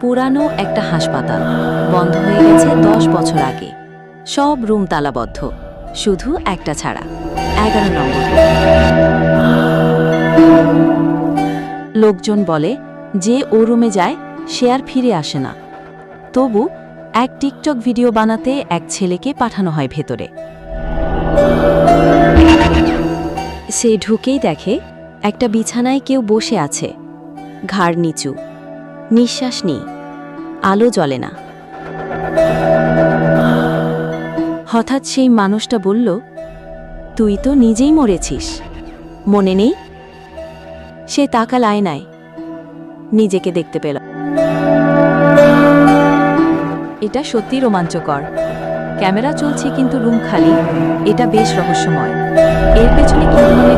পুরানো একটা হাসপাতাল বন্ধ হয়ে গেছে দশ বছর আগে। সব রুম তালাবদ্ধ, শুধু একটা ছাড়া, এগারো নম্বর। লোকজন বলে, যে ও রুমে যায়, সে আর ফিরে আসে না। তবু এক টিকটক ভিডিও বানাতে এক ছেলেকে পাঠানো হয় ভেতরে। সে ঢুকেই দেখে, একটা বিছানায় কেউ বসে আছে। ঘাড় নিচু। নিঃশ্বাস নেই আলো জ্বলে না। হঠাৎ সেই মানুষটা বলল, তুই তো নিজেই মরেছিস। মনে নেই? সে তাকাল আয়নায়। নিজেকে দেখতে পেল। এটা সত্যি রোমাঞ্চকর। ক্যামেরা চলছে কিন্তু রুম খালি। এটা বেশ রহস্যময়। এর পেছনে কি ধরনের